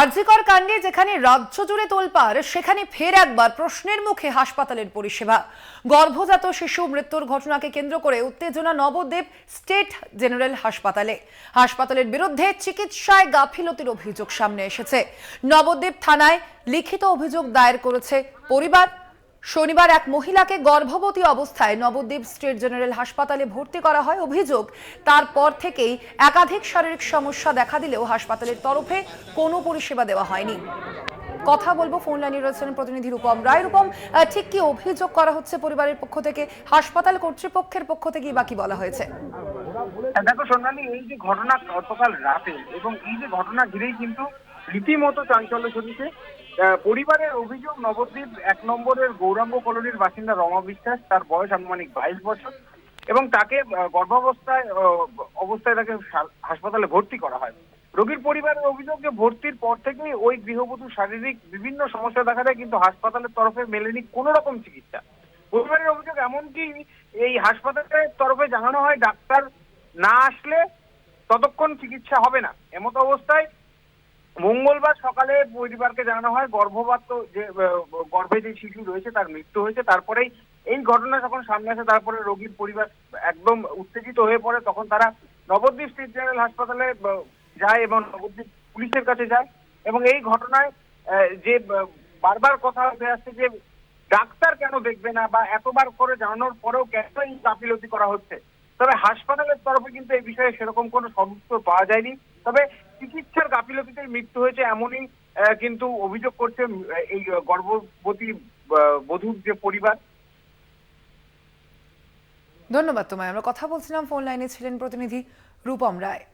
আরজিকর কাণ্ডে যেখানে রাজ্য জুড়ে তোলপাড়, সেখানে ফের একবার প্রশ্নের মুখে হাসপাতালের পরিষেবা। গর্ভজাত শিশু মৃত্যুর ঘটনাকে কেন্দ্র করে উত্তেজনা নবদ্বীপ স্টেট জেনারেল হাসপাতালে। হাসপাতালের বিরুদ্ধে চিকিৎসায় গাফিলতির অভিযোগ সামনে এসেছে। নবদ্বীপ থানায় লিখিত অভিযোগ দায়ের করেছে পরিবার শনিবার এক মহিলাকে গর্ভবতী অবস্থায় নবদ্বীপ স্টেট জেনারেল হাসপাতালে ভর্তি করা হয়। অভিযোগ তারপর থেকেই একাধিক শারীরিক সমস্যা দেখা দিলেও হাসপাতালের তরফে কোনো পরিষেবা দেওয়া হয়নি। কথা বলব ফোন লাইনে রয়েছেন প্রতিনিধি রূপম রায়। রূপম ঠিক কি অভিযোগ করা হচ্ছে পরিবারের পক্ষ থেকে? হাসপাতাল কর্তৃপক্ষের পক্ষ থেকে বা কি বলা হয়েছে? হ্যাঁ, দেখো সোনালী এই যে ঘটনা গতকাল রাতে এবং এই যে ঘটনা ঘিরেই কিন্তু রীতিমতো চাঞ্চল্য ছড়িয়েছে। পরিবারের অভিযোগ, নবদ্বীপ এক নম্বরের গৌরাঙ্গ কলোনির বাসিন্দা রমা বিশ্বাস, তার বয়স আনুমানিক বাইশ বছর এবং তাকে গর্ভাবস্থায় অবস্থায় তাকে হাসপাতালে ভর্তি করা হয়। রোগীর পরিবারের অভিযোগ যে ভর্তির পর থেকেই ওই গৃহবধূ শারীরিক বিভিন্ন সমস্যা দেখা দেয়, কিন্তু হাসপাতালের তরফে মেলেনি কোনো রকম চিকিৎসা। পরিবারের অভিযোগ এমনকি এই হাসপাতালের তরফে জানানো হয়, ডাক্তার না আসলে ততক্ষণ চিকিৎসা হবে না। এমতো অবস্থায় মঙ্গলবার সকালে পরিবারকে জানানো হয়, গর্ভপাত যে গর্ভে যে শিশু রয়েছে, তার মৃত্যু হয়েছে। তারপরেই এই ঘটনা যখন সামনে আসে, তারপরে রোগীর পরিবার একদম উত্তেজিত হয়ে পড়ে, তখন তারা নবদ্বীপ স্টেট জেনারেল হাসপাতালে যায় এবং নবদ্বীপ পুলিশের কাছে যায়। এবং এই ঘটনায় যে বারবার কথা উঠে আসছে যে, ডাক্তার কেন দেখবে না বা এতবার করে জানানোর পরেও কেন এই গাফিলতি করা হচ্ছে? তবে হাসপাতালের তরফে কিন্তু এই বিষয়ে সেরকম কোনো সদুত্তর পাওয়া যায়নি। তবে চিকিৎসার গাফিলতিতে মৃত্যু হয়েছে এমনই কিন্তু অভিযোগ করছে এই গর্ভবতী বধূর যে পরিবার। ধন্যবাদ তোমায়। আমরা কথা বলছিলাম, ফোন লাইনে ছিলেন প্রতিনিধি রূপম রায়।